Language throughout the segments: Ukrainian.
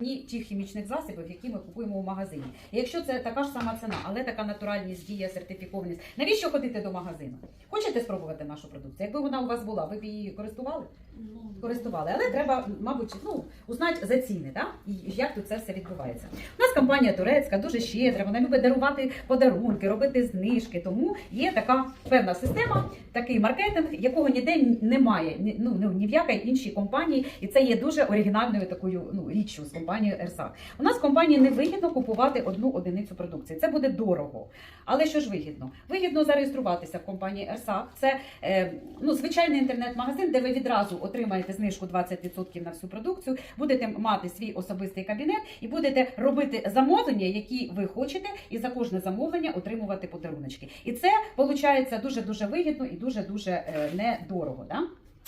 ні тих хімічних засобів, які ми купуємо у магазині. І якщо це така ж сама ціна, але така натуральність, дія, сертифікованість, навіщо ходити до магазину? Хочете спробувати нашу продукцію? Якби вона у вас була, ви б її користували? Користували, але треба, мабуть, ну узнати за ціни, да? і як тут це все відбувається. У нас компанія турецька дуже щедра, вона любить дарувати подарунки, робити знижки. Тому є така певна система, такий маркетинг, якого ніде немає, ну ні- в якій іншій компанії, і це є дуже оригінальною такою ну річчю з компанією Ерсак. У нас компанії не вигідно купувати одну одиницю продукції. Це буде дорого. Але що ж вигідно? Вигідно зареєструватися в компанії Ерсак. Це е, ну, звичайний інтернет-магазин, де ви відразу отримаєте знижку 20% на всю продукцію, будете мати свій особистий кабінет і будете робити замовлення, які ви хочете, і за кожне замовлення отримувати подаруночки. І це виходить дуже дуже вигідно і дуже дуже недорого. Да?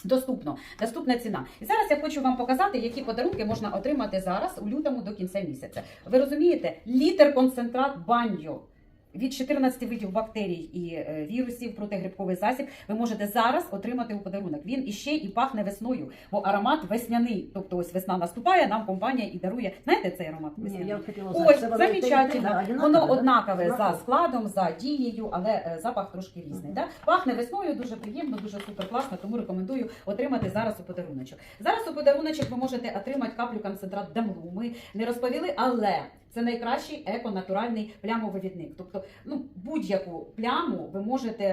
Доступно, доступна ціна. І зараз я хочу вам показати, які подарунки можна отримати зараз у лютому до кінця місяця. Ви розумієте, літр концентрат баньо. Від 14 видів бактерій і е, вірусів протигрибковий засіб ви можете зараз отримати у подарунок. Він іще і пахне весною, бо аромат весняний. Тобто ось весна наступає, нам компанія і дарує. Знаєте цей аромат Ні, весняний? я хотіла Ось, це воно однакове, за складом, за дією, але е, запах трошки різний. Да? Пахне весною, дуже приємно, дуже супер класно, тому рекомендую отримати зараз у подаруночок. Зараз у подаруночок ви можете отримати каплю концентрат дамлу. Ми не розповіли, але це найкращий еко-натуральний плямовивідник. Тобто, ну будь-яку пляму ви можете.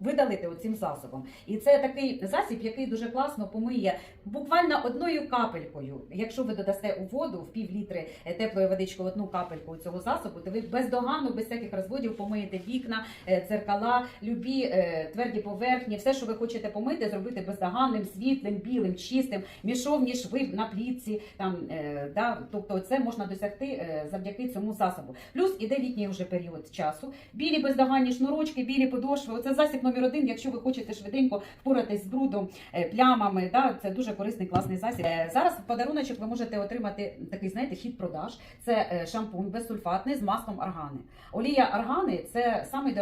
Видалити оцим засобом, і це такий засіб, який дуже класно помиє буквально одною капелькою. Якщо ви додасте у воду в пів літри е, теплої водички одну капельку цього засобу, то ви бездоганно, без всяких розводів помиєте вікна, е, дзеркала, любі е, тверді поверхні, все, що ви хочете помити, зробити бездоганним, світлим, білим, чистим, мішовні шви на плітці. Там да, тобто це можна досягти завдяки цьому засобу. Плюс іде літній вже період часу. Білі бездоганні шнурочки, білі подошви. Оце засіб номер один. Якщо ви хочете швиденько впоратись з брудом, е, плямами, да, це дуже корисний класний засіб. Е, Зараз в подаруночок ви можете отримати такий, знаєте, хід продаж. Це е, шампунь безсульфатний з маслом аргани. Олія аргани це саме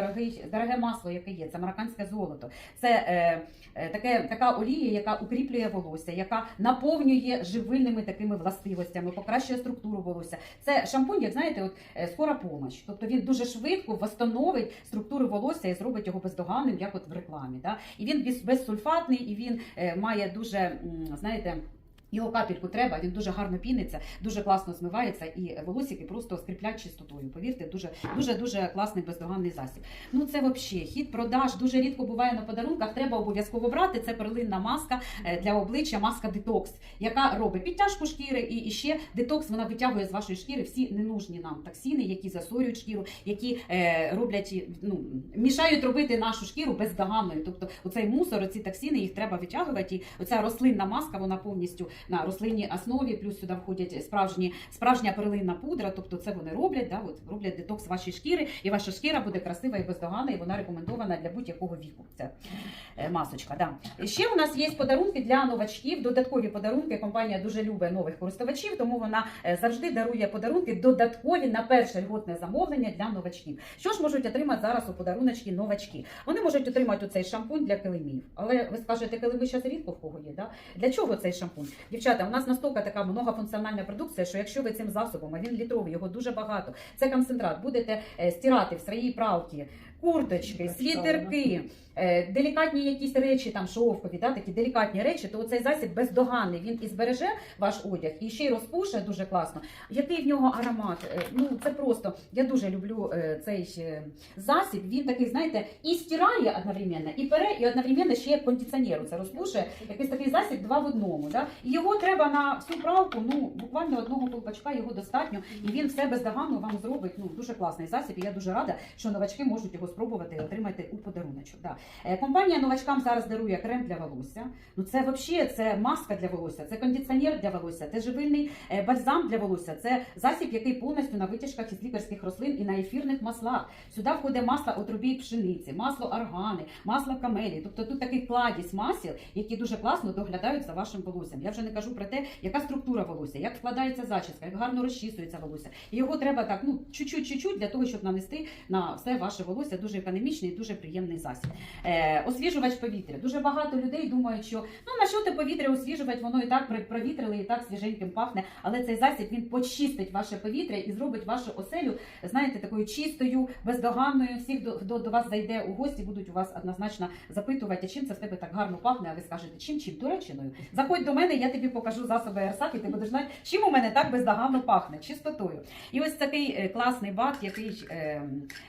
дороге масло, яке є. Це марокканське золото. Це е, таке, така олія, яка укріплює волосся, яка наповнює живильними такими властивостями, покращує структуру волосся. Це шампунь, як знаєте, от скора помощь. Тобто він дуже швидко восстановить структуру волосся і зробить його бездоганним, як от в рекламі. Да? І він без- безсульфатний, і він е, має дуже, знаєте. Його капельку треба, він дуже гарно піниться, дуже класно змивається, і волосики просто скріплять чистотою. Повірте, дуже дуже класний бездоганний засіб. Ну це взагалі хід продаж. Дуже рідко буває на подарунках. Треба обов'язково брати. Це перлинна маска е, для обличчя, маска детокс, яка робить підтяжку шкіри, і, і ще детокс вона витягує з вашої шкіри всі ненужні нам токсини, які засорюють шкіру, які е, роблять ну мішають робити нашу шкіру бездоганною. Тобто, оцей мусор, оці токсини, їх треба витягувати. І оця рослинна маска, вона повністю на рослинній основі, плюс сюди входять справжні справжня перлинна пудра. Тобто, це вони роблять, да, от роблять детокс вашої шкіри, і ваша шкіра буде красива і бездоганна, і вона рекомендована для будь-якого віку. Це е, масочка. Да. Ще у нас є подарунки для новачків, додаткові подарунки. Компанія дуже любить нових користувачів, тому вона е, завжди дарує подарунки додаткові на перше льготне замовлення для новачків. Що ж можуть отримати зараз у подаруночки новачки? Вони можуть отримати оцей шампунь для килимів. Але ви скажете, килими зараз рідко в кого є. Да? Для чого цей шампунь? Дівчата, у нас настільки така многофункціональна продукція, що якщо ви цим засобом, а він літровий, його дуже багато, це концентрат, будете е, стирати в своїй пралці курточки, світерки, е, делікатні якісь речі, там шовкові, да, такі делікатні речі, то цей засіб бездоганний. Він і збереже ваш одяг, і ще й розпуше дуже класно. Який в нього аромат? Е, Ну це просто я дуже люблю цей засіб. Він такий, знаєте, і стирає одновременно, і пере, і одновременно ще як кондиціонер. Це розпушує. Якийсь такий засіб два в одному. Да? І його треба на всю пралку, ну буквально одного колпачка його достатньо, і він все бездоганно вам зробить. Ну дуже класний засіб. І я дуже рада, що новачки можуть його спробувати і отримати у подаруночок. Да. Е, Компанія новачкам зараз дарує крем для волосся. Ну це взагалі це маска для волосся, це кондиціонер для волосся, це живильний е, бальзам для волосся. Це засіб, який повністю на витяжках із лікарських рослин і на ефірних маслах. Сюди входить масло отрубій пшениці, масло органи, масло камелі. Тобто тут такий кладість масел, які дуже класно доглядають за вашим волоссям. Я вже не кажу про те, яка структура волосся, як складається зачіска, як гарно розчісується волосся. І його треба так, ну чуть-чуть, чуть-чуть для того, щоб нанести на все ваше волосся дуже економічний і дуже приємний засіб. Е, освіжувач повітря. Дуже багато людей думають, що ну на що ти повітря освіжувати, воно і так провітрили, і так свіженьким пахне. Але цей засіб він почистить ваше повітря і зробить вашу оселю, знаєте, такою чистою, бездоганною. Всіх до, до, до вас зайде у гості, будуть у вас однозначно запитувати, чим це в тебе так гарно пахне. А ви скажете, чим чим Туреччиною? Заходь до мене, я тобі покажу засоби Ерсак, і ти будеш знати, чим у мене так бездоганно пахне, чистотою. І ось такий е, класний бат, який е,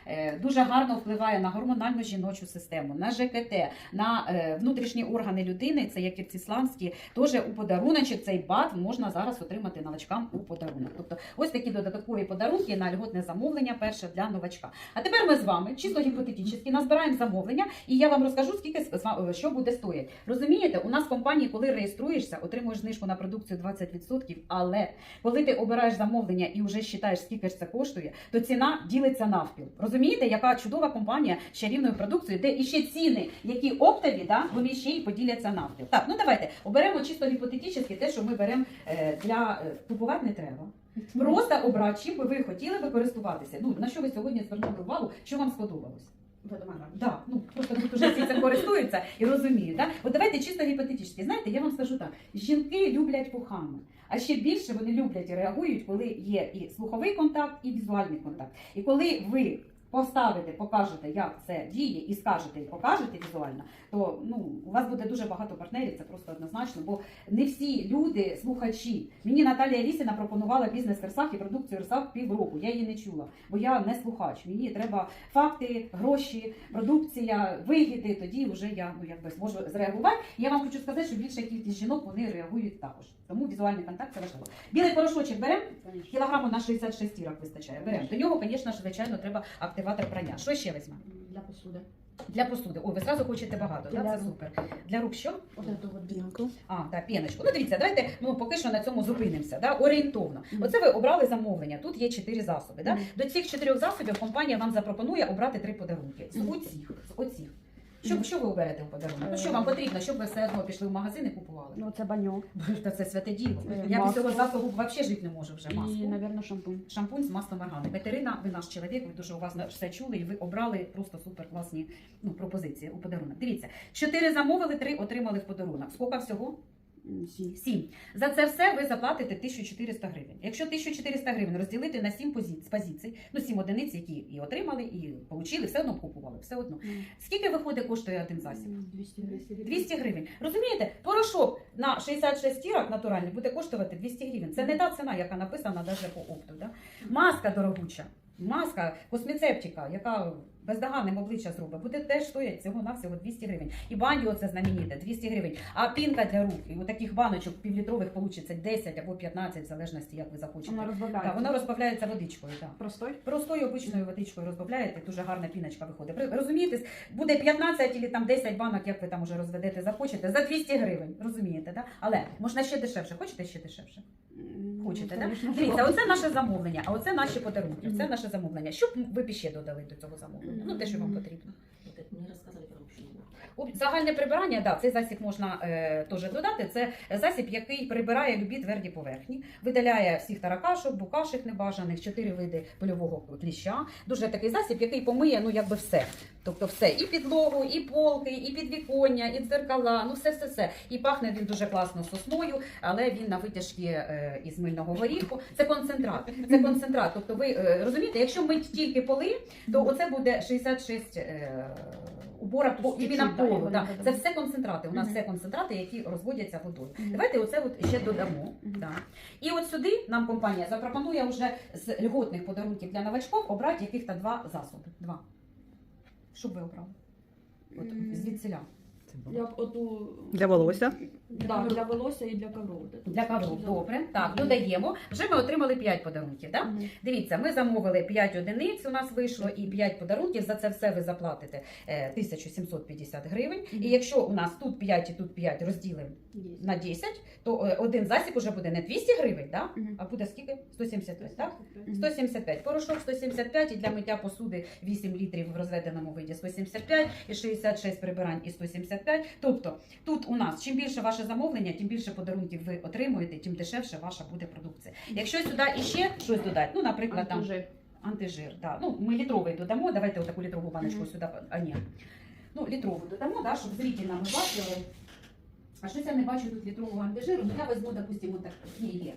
е, дуже гарно впливає на гормональну жіночу систему, на ЖКТ, на е, внутрішні органи людини. Це як ірцісланські, теж у подаруночок цей бат можна зараз отримати новачкам у подарунок. Тобто, ось такі додаткові подарунки на льготне замовлення перше для новачка. А тепер ми з вами чисто гіпотетично назбираємо замовлення, і я вам розкажу, скільки що буде стоїть. Розумієте, у нас в компанії, коли реєструєшся, отримуєш знижку на продукцію 20%, але коли ти обираєш замовлення і вже вважаєш, скільки ж це коштує, то ціна ділиться навпіл. Розумієте, яка чудова компанія з чарівною продукцією, де іще ціни, які оптові, да, вони ще й поділяться навпіл. Так, ну давайте оберемо чисто гіпотетично те, що ми беремо е, для е, купувати не треба. Просто обрати, чим би ви хотіли би користуватися. Ну на що ви сьогодні звернули увагу, що вам сподобалось? Да, ну просто тут уже всі цим користуються і розуміють. Да? От давайте чисто гіпотетично. Знаєте, я вам скажу так: жінки люблять вухами. А ще більше вони люблять і реагують, коли є і слуховий контакт, і візуальний контакт. І коли ви поставите, покажете, як це діє, і скажете, і покажете візуально, то ну у вас буде дуже багато партнерів. Це просто однозначно. Бо не всі люди слухачі. Мені Наталія Лісіна пропонувала бізнес Ерсах і продукцію Ерсах півроку. Я її не чула, бо я не слухач. Мені треба факти, гроші, продукція, вигіди. Тоді вже я ну якби зможу зреагувати. Я вам хочу сказати, що більша кількість жінок вони реагують також. Тому візуальний контакт це важливо. Білий порошочок беремо. Кілограму на 66 рок вистачає. Беремо. До нього, звісно звичайно, треба активатор прання. Що ще візьмемо? Для посуди. Для посуди. Ой, ви зразу хочете багато, Для так? Це супер. Для рук що? Пінку. А, так, піночку. Ну дивіться, давайте ну, поки що на цьому зупинимося. Да? Орієнтовно. Оце ви обрали замовлення. Тут є чотири засоби. Да? До цих чотирьох засобів компанія вам запропонує обрати три подарунки. З оцих. З оцих. Що, що ви оберете в подарунок? Ну, що Е. вам потрібно, щоб ви все одно пішли в магазин і купували? Ну, це баньок. Та це святе діло. Це Я без масло. цього засобу взагалі жити не можу вже. І, Масло. мабуть, шампунь. Шампунь з маслом органи. Катерина, ви наш чоловік, ви дуже уважно все чули, і ви обрали просто супер класні ну, пропозиції у подарунок. Дивіться, чотири замовили, три отримали в подарунок. Скільки всього? М, 7. За це все ви заплатите 1400 гривень. Якщо 1400 гривень розділити на 7 позицій, позицій ну 7 одиниць, які і отримали, і отримали, все одно купували, все одно. Скільки виходить коштує один засіб? м, 200 гривень. 200 гривень. Розумієте, порошок на 66 тірок натуральний буде коштувати 200 гривень. Це не та ціна, яка написана навіть по опту. Да? Маска дорогуча, маска, космецептика, яка бездоганним обличчя зробить, буде теж стоять всього навсього 200 гривень. І баню оце знаменіте, 200 гривень. А пінка для рук, і таких баночок півлітрових получиться 10 або 15, в залежності, як ви захочете. Вона розбавляється. Так, вона розбавляється водичкою. Так. Простой? Простою обичною водичкою розбавляєте, дуже гарна піночка виходить. Розумієте, буде 15 або там 10 банок, як ви там уже розведете, захочете, за 200 гривень. Розумієте, да? Але можна ще дешевше. Хочете ще дешевше? Хочете, конечно, Дивіться, оце наше замовлення, а оце наші подарунки. Це наше замовлення. Що б ви ще додали до цього замовлення? Ну, те, що вам потрібно. Вот это Загальне прибирання, да, цей засіб можна е, теж додати. Це засіб, який прибирає любі тверді поверхні, видаляє всіх таракашок, букашек небажаних, чотири види польового кліща. Дуже такий засіб, який помиє ну якби все. Тобто все, і підлогу, і полки, і підвіконня, і дзеркала, ну все, все, все. І пахне він дуже класно сосною, але він на витяжки е, із мильного горіху. Це концентрат. Це концентрат. Тобто, ви е, розумієте, якщо мить тільки поли, то оце буде 66 е, убора по іменно да, полу. Да. Це все концентрати. У нас все концентрати, які розводяться водою. Давайте оце от ще додамо. Да. І от сюди нам компанія запропонує вже з льготних подарунків для новачків обрати яких-то два засоби. Два. Що б ви обрали? От звідсіля. Я б оту... Для волосся? Да, для волосся і для ковров. Для ковру. Добре. Так, додаємо. Вже ми отримали 5 подарунків. Да? Мгм. Дивіться, ми замовили 5 одиниць, у нас вийшло і 5 подарунків. За це все ви заплатите е, 1750 гривень. І якщо у нас тут 5 і тут 5 розділимо Є. на 10, то е, один засіб уже буде не 200 гривень, да? Мгм. а буде скільки? 175, так? Мгм. 175. Порошок 175 і для миття посуди 8 літрів в розведеному виді 175 і 66 прибирань і 175. Тобто тут у нас чим більше ваше замовлення, тим більше подарунків ви отримуєте, тим дешевше ваша буде продукція. Якщо сюди іще щось додати, ну наприклад там Антужи. антижир. Да. Ну, ми літровий додамо. Давайте отаку літрову баночку Мгм. сюди. А ні. Ну, літрову додамо, да, щоб зрительно ми бачили. А щось я не бачу тут літрового антижиру. Ну я візьму, допустимо, так. Ні, є, є.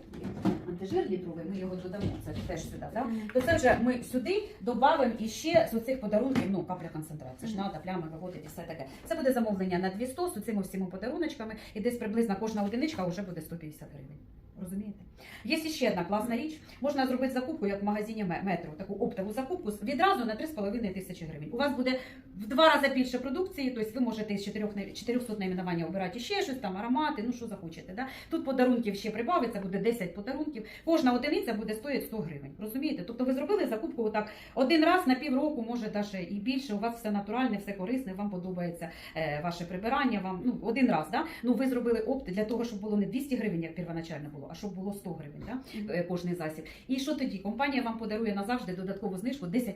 Антижир літровий, ми його додамо. Це теж сюди. Да? То це вже ми сюди додамо іще з оцих подарунків, ну, капля концентрації, надо плями виводити і все таке. Це буде замовлення на 200 з цими всіма подаруночками, і десь приблизно кожна одиничка вже буде 150 гривень. Розумієте? Є ще одна класна річ. Можна зробити закупку, як в магазині Ме- метро, таку оптову закупку відразу на 3,5 тисячі гривень. У вас буде в два рази більше продукції, тобто ви можете з 4, 400 найменування обирати ще щось, там аромати, ну що захочете. Да? Тут подарунків ще прибавиться, буде 10 подарунків. Кожна одиниця буде стоїти 100 гривень. Розумієте? Тобто ви зробили закупку отак один раз на півроку, може навіть і більше. У вас все натуральне, все корисне, вам подобається е, ваше прибирання. Вам ну один раз, да? Ну ви зробили опт для того, щоб було не 200 гривень, як первоначально було, а щоб було 100 гривень. Да? е, кожний засіб. І що тоді? Компанія вам подарує назавжди додаткову знижку 10%.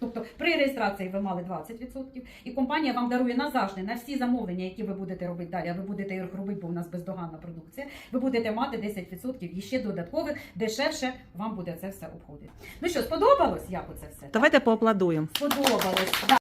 Тобто при реєстрації ви мали 20%, і компанія вам дарує назавжди на всі замовлення, які ви будете робити далі. А ви будете їх робити, бо у нас бездоганна продукція. Ви будете мати 10% і ще додаткових, дешевше вам буде це все обходити. Ну що, сподобалось, як оце все? Давайте поаплодуємо. Сподобалось. Да.